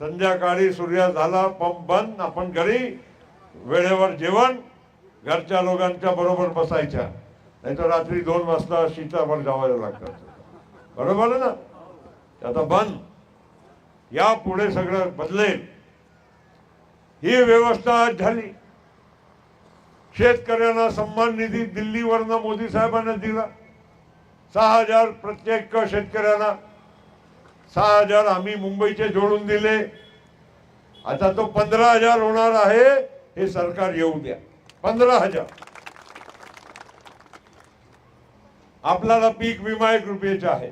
संध्याकाळी सूर्य झाला पंप बंद आपण घरी वेळेवर जेवण घरच्या लोकांच्या बरोबर बसायच्या. नाही तर रात्री दोन वाजता शीतावर जावायला लागतात बरोबर आहे ना? आता बंद. या पुढे सगळं बदलेल. ही व्यवस्था आज झाली. शेतकऱ्यांना सन्मान निधी दिल्लीवरनं मोदी साहेबांना दिला. सहा हजार प्रत्येक शेतकऱ्यांना सहा हजार आम्ही मुंबईचे जोडून दिले. आता तो पंधरा हजार होणार आहे हे सरकार येऊ द्या. पंधरा हजार. आपल्याला पीक विमा एक रुपयाचा आहे.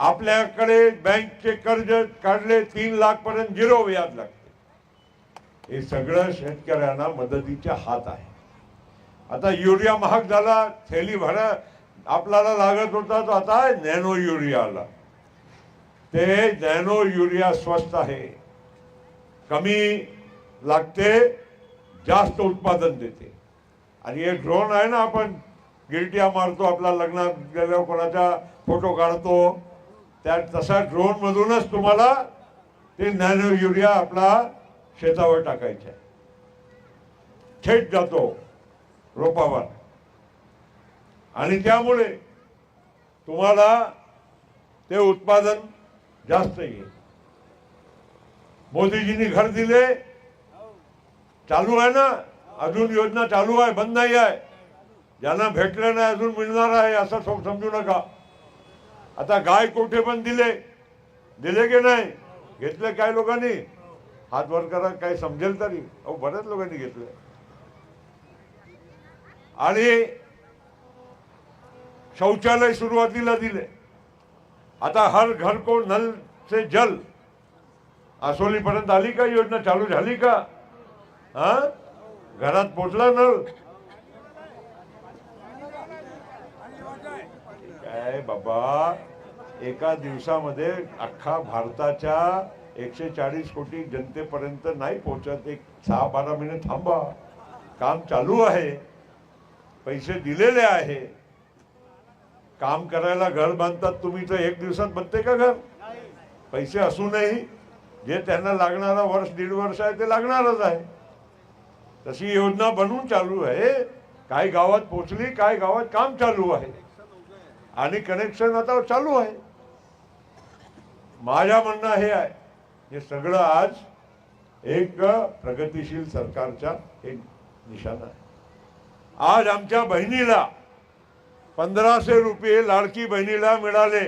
आपल्याकडे बँकचे कर्ज काढले तीन लाख पर्यंत झिरो व्याज लागते. हे सगळं शेतकऱ्यांना मदतीच्या हात आहे. आता युरिया महाग झाला थैली भरा आपल्याला लागत होता तो आता नॅनो युरिया आला ते नॅनो युरिया स्वस्त आहे. कमी लागते जास्त उत्पादन देते. आणि हे ड्रोन आहे ना आपण गिरट्या मारतो आपला लग्नात गेल्यावर कोणाचा फोटो काढतो. त्या तसा ड्रोनमधूनच तुम्हाला ते नॅनो युरिया आपला शेतावर टाकायचा आहे. थेट जातो रोपावर. आणि त्यामुळे तुम्हाला ते उत्पादन जास्त येईल मोदीजींनी घर दिले. चालू आहे ना? अजून योजना चालू आहे बंद नाही आहे. ज्यांना भेटलं नाही अजून मिळणार आहे असं समजू नका. आता गाय कोठे पण दिले. दिले की नाही? घेतले काय लोकांनी? हात वर करा काय समजेल तरी. अहो बऱ्याच लोकांनी घेतले. आणि शौचालय सुरुवातीला दिले. आता हर घर को नल से जल. आसोलीपर्यंत आली का योजना चालू झाली का? हा? घरात पोचला नळ काय बाबा एका दिवसामध्ये अख्खा भारताच्या एकशे चाळीस कोटी जनतेपर्यंत नाही पोहोचत एक सहा बारा महिने थांबा. काम चालू आहे. पैसे दिलेले आहे. काम करायला घर बांधतात तुम्ही तर एक दिवसात बनते का घर? पैसे असूनही जे त्यांना लागणारा वर्ष दीड वर्ष आहे ते लागणारच आहे. तशी योजना बनवून चालू आहे. काही गावात पोचली काही गावात काम चालू आहे. आणि कनेक्शन आता चालू आहे. माझ्या म्हणणं हे आहे हे सगळं आज एक प्रगतिशील सरकारच्या एक निशाणा आहे. आज आमच्या बहिणीला पंधराशे रुपये लाडकी बहिणीला मिळाले.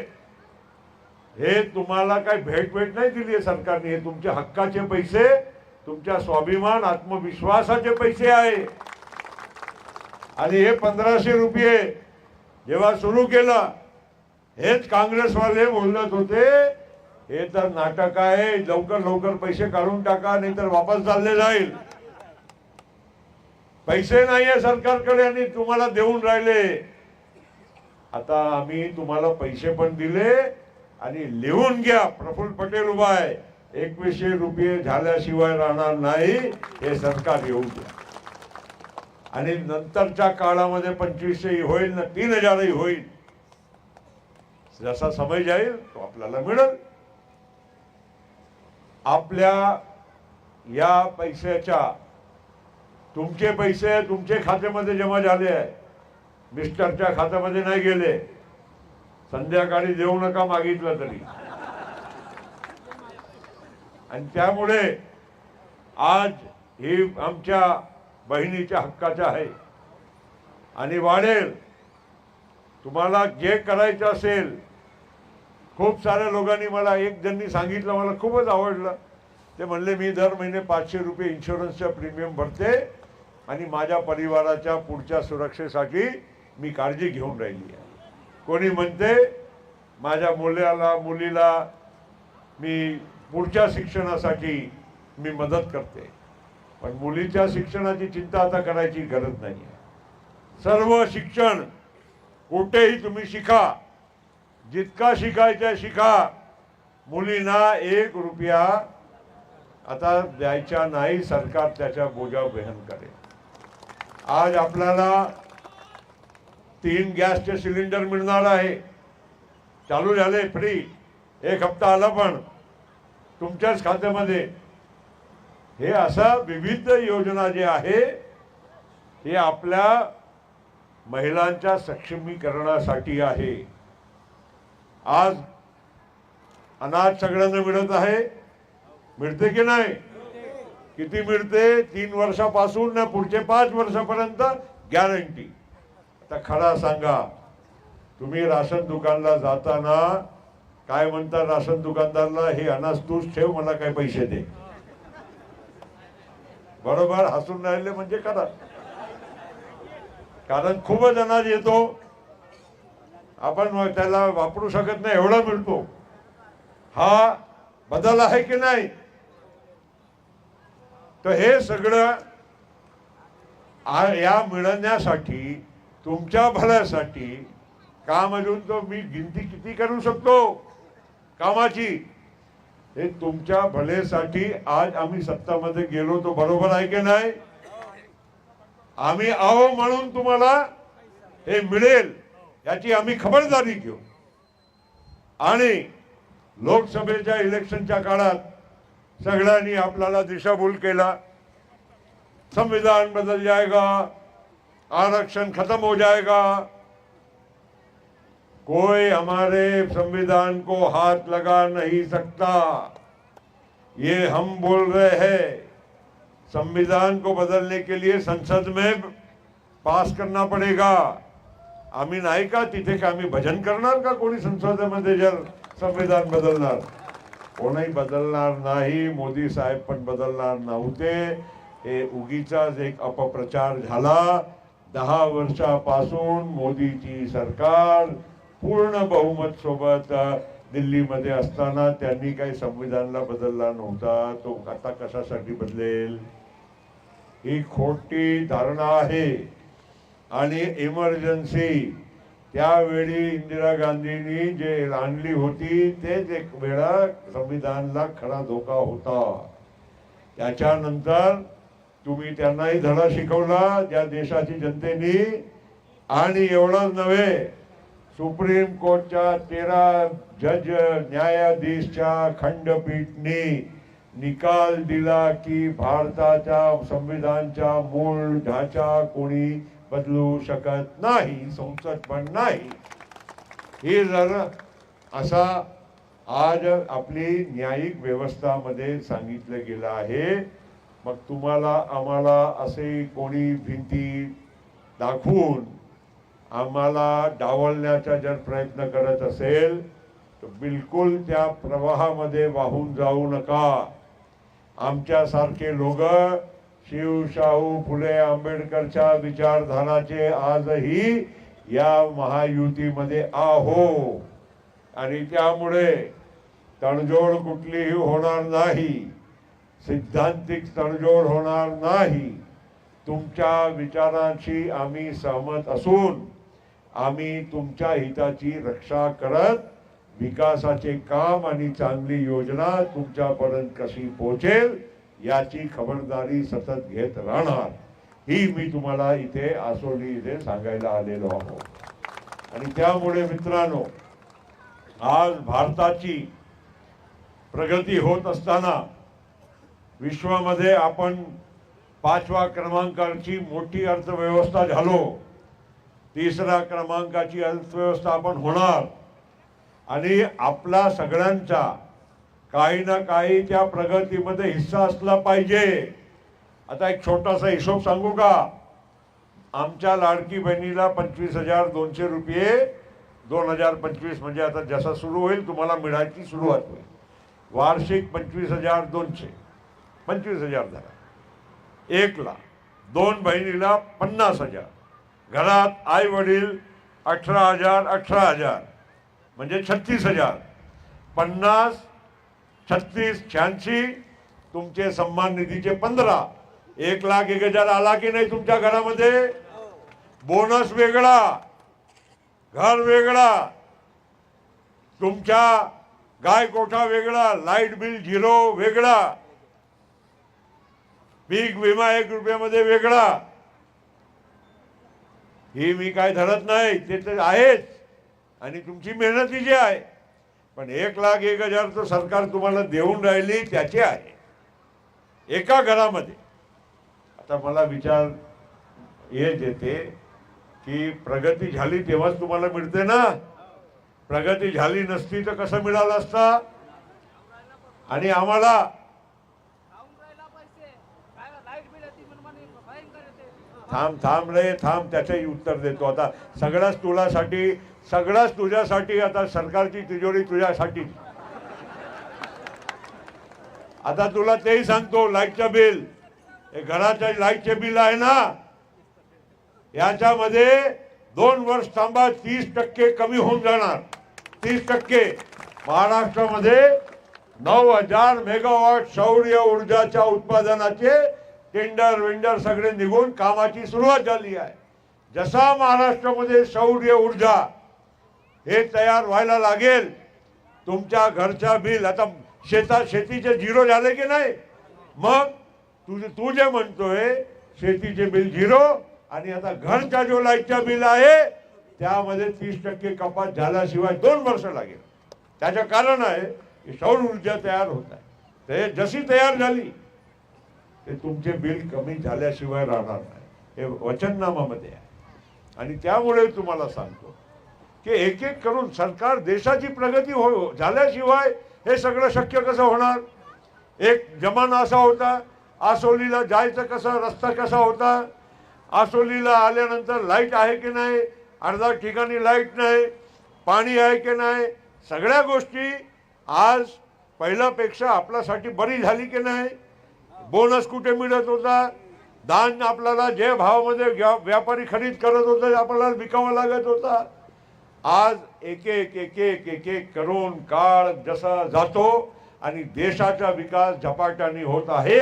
हे तुम्हाला काही भेट भेट नाही दिली आहे सरकारने. हे तुमच्या हक्काचे पैसे तुमच्या स्वाभिमान आत्मविश्वासाचे पैसे आहे. आणि हे पंधराशे रुपये जेव्हा सुरू केलं हेच काँग्रेसवाले बोलत होते हे तर नाटक आहे लवकर लवकर पैसे काढून टाका नाही तर वापस चालले जाईल. पैसे नाहीये सरकारकडे आणि तुम्हाला देऊन राहिले. आता आम्ही तुम्हाला पैसे पण दिले आणि लिहून घ्या. प्रफुल्ल पटेल उभा आहे. एकवीसशे रुपये झाल्याशिवाय राहणार नाही. हे सरकार येऊ द्या. आणि नंतरच्या काळामध्ये पंचवीसशे होईल ना तीन हजारही होईल. जसा समय जाईल तो आपल्याला मिळेल. आपल्या या पैशाच्या तुमचे पैसे तुमचे खात्यामध्ये जमा झाले आहे. मिस्टरच्या खात्यामध्ये नाही गेले. संध्याकाळी देऊ नका मागितलं तरी. आणि त्यामुळे आज ही आमच्या बहिणीच्या हक्काच्या आहे. आणि वाढेल. तुम्हाला जे करायचं असेल खूप साऱ्या लोकांनी मला एक ज्यांनी सांगितलं मला खूपच आवडलं. ते म्हणले मी दर महिने पाचशे रुपये इन्शुरन्सचं प्रीमियम भरते आणि माझ्या परिवाराच्या पुढच्या सुरक्षेसाठी मी काळजी घेऊन राहिली आहे. कोणी म्हणते माझ्या मुलाला मुलीला मी पुढच्या शिक्षणासाठी मी मदत करते. पण मुलीच्या शिक्षणाची चिंता आता करायची गरज नाही आहे सर्व शिक्षण कुठेही तुम्ही शिका. जितका शिकायचं शिका. मुलींना एक रुपया आता द्यायचा नाही सरकार त्याच्या बोजा वहन करेल. आज आपल्याला तीन गॅसचे सिलेंडर मिळणार आहे. चालू झाले फ्री एक हप्ता आला पण तुमच्याच खात्यामध्ये. हे असा विविध योजना जे आहे हे आपल्या महिलांच्या सक्षमीकरणासाठी आहे. आज अनाज सगळ्यांना मिळत आहे. मिळते की नाही? किती मिळते? तीन वर्षापासून ना पुढचे पाच वर्षापर्यंत गॅरंटी तर खरा सांगा तुम्ही राशन दुकानला जाताना काय म्हणता राशन दुकानदारला हे अनाज तूच ठेव मला काय पैसे दे. बरोबर हसून राहिले म्हणजे खरा कारण खूपच अनाज येतो. आपण मग त्याला वापरू शकत नाही एवढा मिळतो. हा बदल आहे की नाही? तर हे सगळं या मिळवण्यासाठी तुमच्या भल्यासाठी काम अजून तो मी गिनती किती करू शकतो? कामाची. हे तुमच्या भलेसाठी आज आम्ही सत्तामध्ये गेलो तो बरोबर आहे की नाही? आम्ही आहो म्हणून तुम्हाला हे मिळेल याची आम्ही खबरदारी घेऊ. आणि लोकसभेच्या इलेक्शनच्या काळात सगळ्यांनी आपल्याला दिशाभूल केला. संविधान बदल जायगा आरक्षण खत्म हो जाएगा। कोई हमारे संविधान को हाथ लगा नहीं सकता। ये हम बोल रहे हैं, संविधान को बदलने के लिए संसद में पास करना पडेगा। आम्ही नाही का तिथे का आम्ही भजन करणार का कोणी संसदेमध्ये जर संविधान बदलणार? कोणीही बदलणार नाही, मोदी साहेब पण बदलणार नव्हते. हे उगीचाच एक अपप्रचार झाला. दहा वर्षापासून मोदीची सरकार पूर्ण बहुमत सोबत दिल्लीमध्ये असताना त्यांनी काही संविधानला बदलला नव्हता. तो आता कशासाठी बदलेल? ही खोटी धारणा आहे. आणि इमर्जन्सी त्यावेळी इंदिरा गांधींनी जे आणली होती तेच एक वेळा संविधानला खरा धोका होता. त्याच्यानंतर तुम्ही त्यांनाही धडा शिकवला ज्या देशाची जनतेनी. आणि एवढंच नव्हे सुप्रीम कोर्टच्या तेरा जज न्यायाधीशच्या खंडपीठने निकाल दिला की भारताच्या संविधानच्या मूळ ढाचा कोणी बदलू शकत नाही संसद पण नाही. हे जर असा आज आपली न्यायिक व्यवस्थामध्ये सांगितलं गेलं आहे मग तुम्हाला आम्हाला असे कोणी भिंती दाखवून आम्हाला डावलण्याचा जर प्रयत्न करत असेल तर बिलकुल त्या प्रवाहामध्ये वाहून जाऊ नका. आमच्यासारखे लोक शिव शाहू फुले आंबेडकरच्या विचारधाराचे आजही या महायुतीमध्ये आहो. आणि त्यामुळे तडजोड कुठलीही होणार नाही. सिद्धांतिक तडजोड होणार नाही. तुमच्या विचारांशी आम्ही सहमत असून आम्ही तुमच्या हिताची रक्षा करत विकासाचे काम आणि चांगली योजना तुमच्यापर्यंत कशी पोहोचेल याची खबरदारी सतत घेत राहणार. ही मी तुम्हाला इथे आसोली इथे सांगायला आलेलो आहो. आणि त्यामुळे मित्रांनो आज भारताची प्रगती होत असताना विश्वामध्ये आपण पाचवा क्रमांकाची मोठी अर्थव्यवस्था झालो. तिसऱ्या क्रमांकाची अर्थव्यवस्था आपण होणार. आणि आपला सगळ्यांचा काही ना काही त्या प्रगतीमध्ये हिस्सा असला पाहिजे. आता एक छोटासा हिशोब सांगू का? आमच्या लाडकी बहिणीला पंचवीस हजार दोनशे रुपये दोन हजार पंचवीस म्हणजे आता जसा सुरू होईल तुम्हाला मिळायची सुरुवात होईल. वार्षिक पंचवीस हजार दोनशे. पंचवीस हजार झाला. एक लाख. दोन बहिणीला पन्नास हजार. घरात आई वडील अठरा हजार अठरा हजार. म्हणजे छत्तीस हजार. पन्नास छत्तीस शहाऐंशी तुमचे सन्मान निधीचे पंधरा. एक लाख एक हजार आला की नाही तुमच्या घरामध्ये? बोनस वेगळा. घर वेगळा. तुमच्या गाय कोठा वेगळा. लाइट बिल झिरो वेगळा. पीक विमा एक रुपयामध्ये वेगळा. हे मी काय धरत नाही ते तर आहेच. आणि तुमची मेहनती जी आहे पण एक लाख एक हजार तर सरकार तुम्हाला देऊन राहिली त्याचे आहे. एका घरामध्ये. आता मला विचार येत येते की प्रगती झाली तेव्हाच तुम्हाला मिळते ना? प्रगती झाली नसती तर कसं मिळालं असता? आणि आम्हाला खाऊन राहिला पैसे काय लाइट बिल येते म्हणून म्हणे भयंकर येते थांब थांब रे थांब त्याचंही उत्तर देतो. आता सगळ्याच तुलासाठी सगळ्याच तुझ्यासाठी आता सरकारची तिजोरी तुझ्यासाठी. आता तुला तेही सांगतो लाईटचं बिल. हे घराचे लाईटचे बिल आहे ना? याच्यामध्ये दोन वर्ष थांबा तीस टक्के कमी होऊन जाणार. तीस टक्के. महाराष्ट्रामध्ये नऊ हजार मेगावॉट सौर्य ऊर्जाच्या उत्पादनाचे टेंडर वेंडर सगळे निघून कामाची सुरुवात झाली आहे. जसा महाराष्ट्रामध्ये सौर्य ऊर्जा हे तयार व्हायला लागेल तुमच्या घरच्या बिल आता शेतात शेतीचे झिरो झाले की नाही? मग तुझे तू जे म्हणतोय शेतीचे बिल झिरो आणि आता घरचा जो लाईटचा बिल आहे त्यामध्ये तीस टक्के कपात झाल्याशिवाय दोन वर्ष लागेल. त्याचं कारण आहे की सौर ऊर्जा तयार होत आहे. ते जशी तयार झाली ते तुमचे बिल कमी झाल्याशिवाय राहणार नाही. हे वचननामामध्ये आहे. आणि त्यामुळे तुम्हाला सांगतो की एक एक करून सरकार देशाची प्रगती हो झाल्याशिवाय हे सगळं शक्य कसं होणार? एक जमाना असा होता आसोलीला जायचं कसा रस्ता कसा होता? आसोलीला आल्यानंतर लाइट आहे की नाही? अर्धा ठिकाणी लाइट नाही पाणी आहे की नाही? सगळ्या गोष्टी आज पहिल्यापेक्षा आपल्यासाठी बरी झाली की नाही? बोनस कुठे मिळत होता? धान आपल्याला जे भावामध्ये व्या- व्यापारी खरीद करत होते आपल्याला विकावं लागत होता. आज एक एक एक एक एक एक करून काळ जसा जातो आणि देशाचा विकास झपाट्याने होत आहे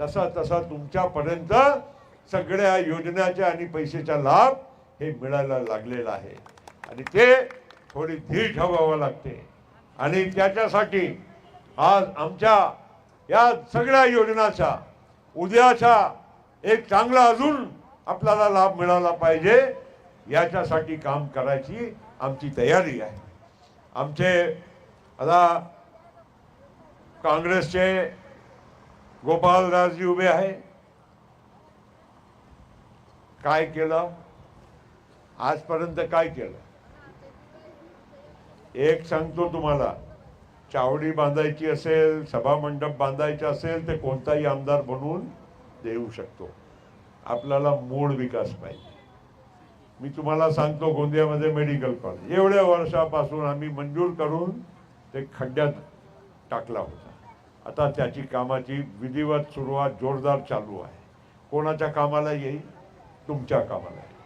तसा तसा तुमच्यापर्यंत सगळ्या योजनाच्या आणि पैशाचा लाभ हे मिळायला लागलेला आहे. आणि ते थोडी धीर ठेवावं लागते. आणि त्याच्यासाठी आज आमच्या या सगळ्या योजनाचा उद्याचा एक चांगला अजून आपल्याला लाभ मिळाला पाहिजे याच्यासाठी काम करायची आमची तयारी आहे. आमचे आता काँग्रेसचे गोपालदासजी उभे आहे. काय केलं? आजपर्यंत काय केलं? एक सांगतो तुम्हाला. चावडी बांधायची असेल सभामंडप बांधायचे असेल ते कोणताही आमदार बनवून देऊ शकतो. आपल्याला मूळ विकास पाहिजे. मी तुम्हाला सांगतो गोंदियामध्ये मेडिकल कॉलेज एवढ्या वर्षापासून आम्ही मंजूर करून ते खड्ड्यात टाकला होता. आता त्याची कामाची विधिवत सुरुवात जोरदार चालू आहे. कोणाच्या कामाला येईल? तुमच्या कामाला येईल.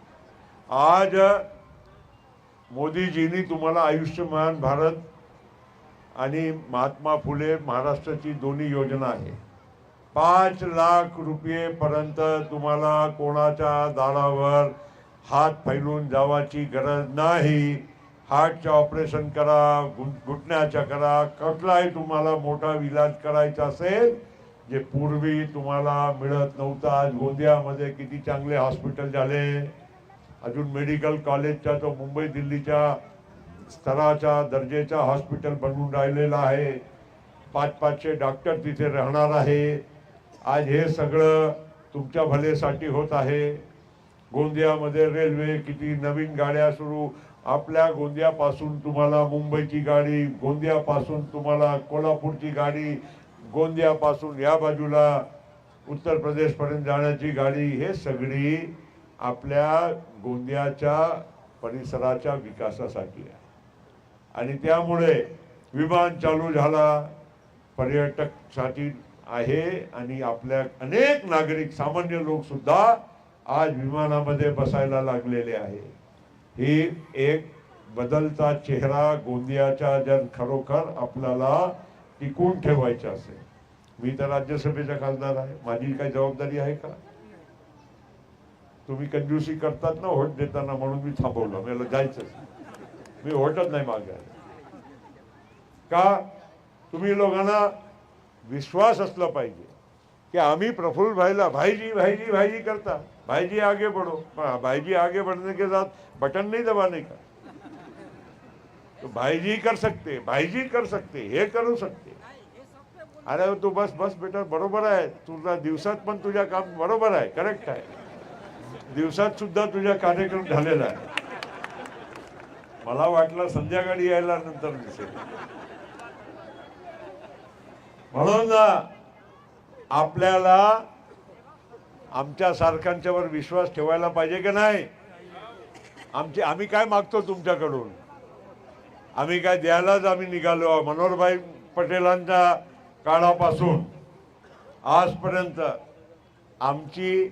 आज मोदीजींनी तुम्हाला आयुष्यमान भारत आणि महात्मा फुले महाराष्ट्राची दोन्ही योजना आहे. पाच लाख रुपयेपर्यंत तुम्हाला कोणाच्या दारावर हात फैलून जावाची गरज नाही. हार्टचं ऑपरेशन करा घुट- घुटण्याच्या करा कसलाही तुम्हाला मोठा इलाज करायचा असेल जे पूर्वी तुम्हाला मिळत नव्हता आज गोंदियामध्ये किती चांगले हॉस्पिटल झाले. अजून मेडिकल कॉलेजच्या तो मुंबई दिल्लीच्या स्तराच्या दर्जेचा हॉस्पिटल बनवून राहिलेला आहे. पाच पाचशे डॉक्टर तिथे राहणार आहे. आज हे सगळं तुमच्या भलेसाठी होत आहे. गोंदियामध्ये रेल्वे किती नवीन गाड्या सुरू आपल्या गोंदियापासून तुम्हाला मुंबईची गाडी गोंदियापासून तुम्हाला कोल्हापूरची गाडी गोंदियापासून या बाजूला उत्तर प्रदेशपर्यंत जाण्याची गाडी हे सगळी आपल्या गोंदियाच्या परिसराच्या विकासासाठी आहे. आणि त्यामुळे विमान चालू झाला. पर्यटकसाठी आहे आणि आपल्या अनेक नागरिक सामान्य लोक सुद्धा आज विमानामध्ये बसायला लागलेले आहे. ही एक बदलता चेहरा गोंदियाच्या जर खरोखर आपल्याला टिकून ठेवायचा असेल. मी तर राज्यसभेचा खासदार आहे. माझी काही जबाबदारी आहे का? तुम्ही कंजूसी करतात ना व्होट देताना म्हणून मी थांबवलं. मला जायचं मी व्होटच नाही मागायला का? तुम्ही लोकांना विश्वास असला पाहिजे. की आम्ही प्रफुल्ल भाईला भाईजी भाईजी भाईजी करता. भाईजी आगे बढ़ो. भाईजी आगे बढ़ने के साथ बटन नहीं दबाने का? तो भाईजी कर सकते भाईजी कर सकते हे करू शकते अरे तू बस बस बेटा बरोबर आहे. तुझा दिवसात पण तुझ्या काम बरोबर आहे. करेक्ट आहे. दिवसात सुद्धा तुझा कार्यक्रम झालेला आहे. मला वाटलं संध्याकाळी यायला नंतर दिसेल. म्हणून आपल्याला आमच्या सारख्यांच्यावर विश्वास ठेवायला पाहिजे की नाही? आमचे आम्ही काय मागतो तुमच्याकडून? आम्ही काय द्यायलाच आम्ही निघालो मनोहरभाई पटेलांच्या काळापासून आजपर्यंत आमची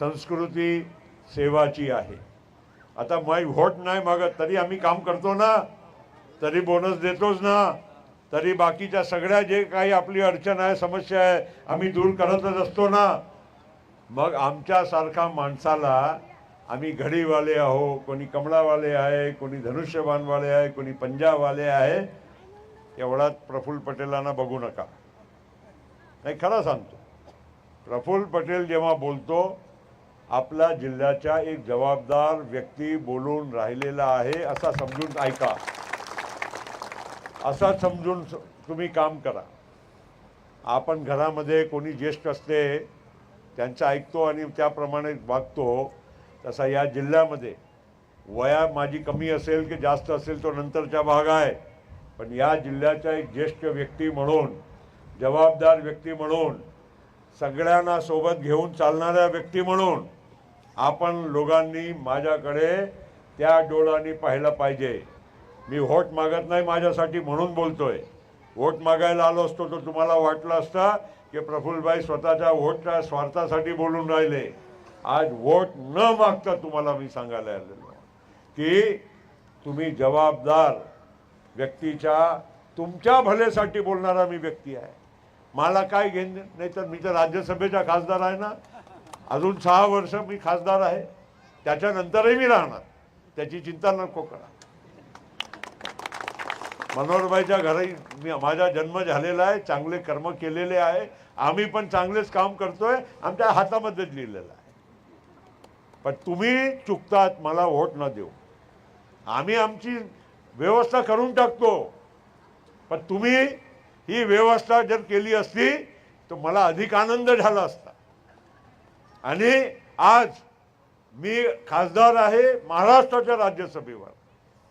संस्कृती सेवाची आहे. आता माई व्होट नाही मागत तरी आम्ही काम करतो ना. तरी बोनस देतोच ना. तरी बाकीच्या सगळ्या जे काही आपली अडचण आहे समस्या आहे आम्ही दूर करतच असतो ना. मग आमच्यासारखा माणसाला आम्ही घडीवाले आहो कोणी कमळावाले आहे कोणी धनुष्यबाणवाले आहे कोणी पंजाबवाले आहे एवढाच प्रफुल्ल पटेलांना बघू नका. नाही खरं सांगतो. प्रफुल्ल पटेल जेव्हा बोलतो आपल्या जिल्ह्याच्या एक जबाबदार व्यक्ती बोलून राहिलेला आहे असा समजून ऐका. असा समजून तुम्ही काम करा. आपण घरामध्ये कोणी ज्येष्ठ असते त्यांचं ऐकतो आणि त्याप्रमाणे वागतो तसा या जिल्ह्यामध्ये वया माझी कमी असेल की जास्त असेल तो नंतरचा भाग आहे. पण या जिल्ह्याच्या एक ज्येष्ठ व्यक्ती म्हणून जबाबदार व्यक्ती म्हणून सगळ्यांना सोबत घेऊन चालणाऱ्या व्यक्ती म्हणून आपण लोकांनी माझ्याकडे त्या डोळ्यांनी पाहिलं पाहिजे. मी व्होट मागत नाही माझ्यासाठी म्हणून बोलतोय. व्होट मागायला आलो असतो तर तुम्हाला वाटलं असतं की प्रफुल्लभाई स्वतःच्या व्होटच्या स्वार्थासाठी बोलून राहिले. आज व्होट न मागता तुम्हाला मी सांगायला आलेलो की तुम्ही जबाबदार व्यक्तीच्या तुमच्या भलेसाठी बोलणारा मी व्यक्ती आहे. मला काय घेणे नाही तर मी तर राज्यसभेचा खासदार आहे ना. अजून सहा वर्ष मी खासदार आहे. त्याच्यानंतरही मी राहणार. त्याची चिंता नको करा. मनोहरबाईच्या घरी मी माझा जन्म झालेला आहे चांगले कर्म केलेले आहे. आम्ही पण चांगलेच काम करतोय. आमच्या हातामध्येच लिहिलेलं आहे. पण तुम्ही चुकतात मला व्होट न देऊ. आम्ही आमची व्यवस्था करून टाकतो. पण तुम्ही ही व्यवस्था जर केली असती तर मला अधिक आनंद झाला असता. आणि आज मी खासदार आहे महाराष्ट्राच्या राज्यसभेवर.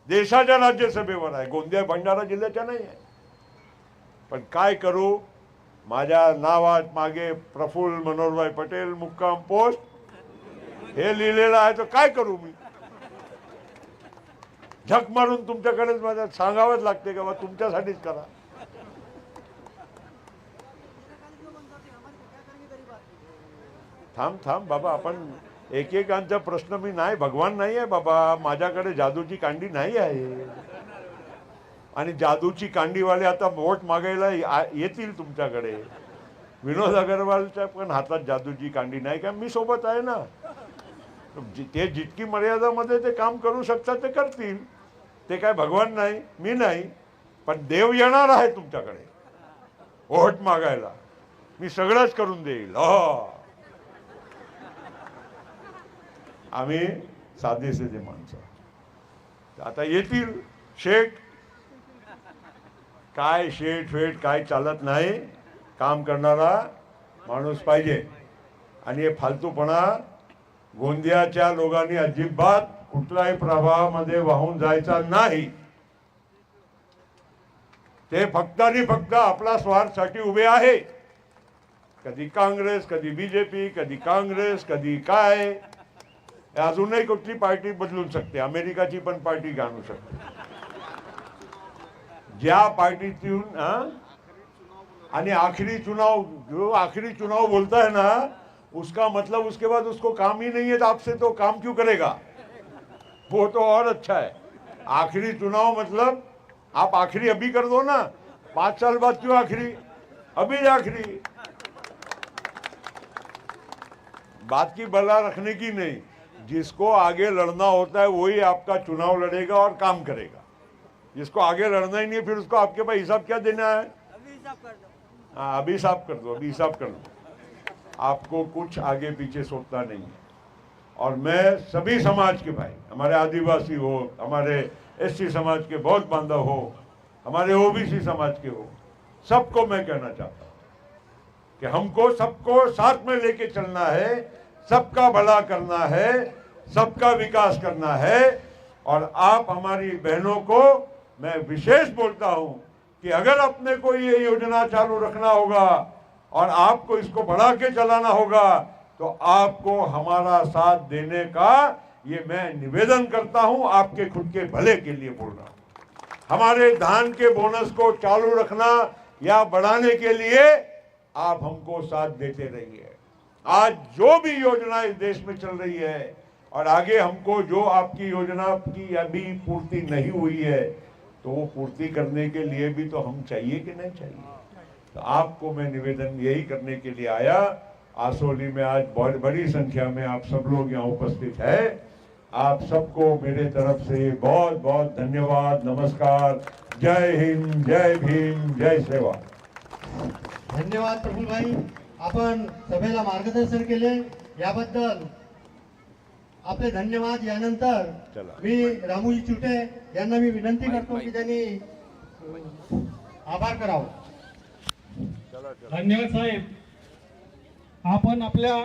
देशाच्या राज्यसभेवर आहे. गोंदिया भंडारा जिल्ह्याच्या नाही आहे. पण काय करू? माझ्या नावात मागे प्रफुल्ल मनोहरभाई पटेल मुक्काम पोस्ट हे लिहिलेलं आहे तर काय करू मी? झक मारून तुमच्याकडेच माझ्या सांगावंच लागते का? बा तुमच्यासाठीच करा. थांब थांब बाबा आपण एकेकांचा प्रश्न मी नाही भगवान नाही आहे बाबा. माझ्याकडे जादूची कांडी नाही आहे. आणि जादूची कांडीवाले आता वोट मागायला येतील तुमच्याकडे. विनोद अगरवालच्या पण हातात जादूची कांडी नाही का मी सोबत आहे ना. ते जितकी मर्यादामध्ये ते काम करू शकतात ते करतील. ते काय भगवान नाही मी नाही पण देव येणार आहे तुमच्याकडे. वोट मागायला. मी सगळंच करून देईल. हो. आम्ही साधेसेचे माणसं. आता येतील शेठ. काय शेठ फेट काय चालत नाही काम करणारा माणूस पाहिजे. आणि हे फालतूपणा गोंदियाच्या लोकांनी अजिबात कुठल्याही प्रभावामध्ये वाहून जायचा नाही. ते फक्त आणि फक्त आपला स्वार्थसाठी उभे आहे. कधी काँग्रेस कधी बीजेपी कधी काँग्रेस कधी काय अजूनही कुठली पार्टी बदलू शकते? अमेरिकाची पण पार्टी आणू शकते. ज्या पार्टीतून? आणि आखिरी चुनाव, जो आखिरी चुनाव बोलता है ना, उसका मतलब उसके बाद उसको काम ही नहीं है तो आपसे तो काम क्यों करेगा? वो तो और अच्छा है। आखिरी चुनाव मतलब आप आखिरी अभी कर दो ना। पाँच साल बाद क्यों आखिरी? अभी आखिरी। बात की बला रखने की नहीं। जिसको आगे लड़ना होता है वही आपका चुनाव लड़ेगा और काम करेगा। जिसको आगे लड़ना ही नहीं है फिर उसको आपके पास हिसाब क्या देना है? अभी हिसाब कर दो। हाँ अभी हिसाब कर दो अभी हिसाब कर लो आपको कुछ आगे पीछे सोचना नहीं है। और मैं सभी समाज के भाई हमारे आदिवासी हो हमारे एससी समाज के बहुत बांधव हो हमारे ओबीसी समाज के हो सबको मैं कहना चाहता हूँ कि हमको सबको साथ में लेके चलना है सबका भला करना है, सबका विकास करना है। और आप हमारी बहनों को, मैं विशेष बोलता हूँ कि अगर अपने को ये योजना चालू रखना होगा और आपको इसको बढ़ा के चलाना होगा तो आपको हमारा साथ देने का ये मैं निवेदन करता हूँ, आपके खुद के भले के लिए बोल रहा हूँ। हमारे धान के बोनस को चालू रखना या बढ़ाने के लिए आप हमको साथ देते रहिए। आज जो भी योजना इस देश में चल रही है, और आगे हमको जो आपकी योजना की अभी पूर्ति नहीं हुई है तो वो पूर्ति करने के लिए भी तो हम चाहिए कि नहीं चाहिए? तो आपको मैं निवेदन यही करने के लिए आया। आसोली में आज बहुत बड़ी संख्या में आप सब लोग यहाँ उपस्थित है। आप सबको मेरे तरफ़ से बहुत बहुत धन्यवाद, नमस्कार। जय हिंद, जय भीम, जय सेवा। धन्यवाद प्रफुलभाई आपण सभेला मार्गदर्शन केले. याबद्दल आपले धन्यवाद. यानंतर चला. मी रामूजी चुटे यांना मी विनंती करतो की त्यांनी आभार करावं. धन्यवाद साहेब. आपण आपल्या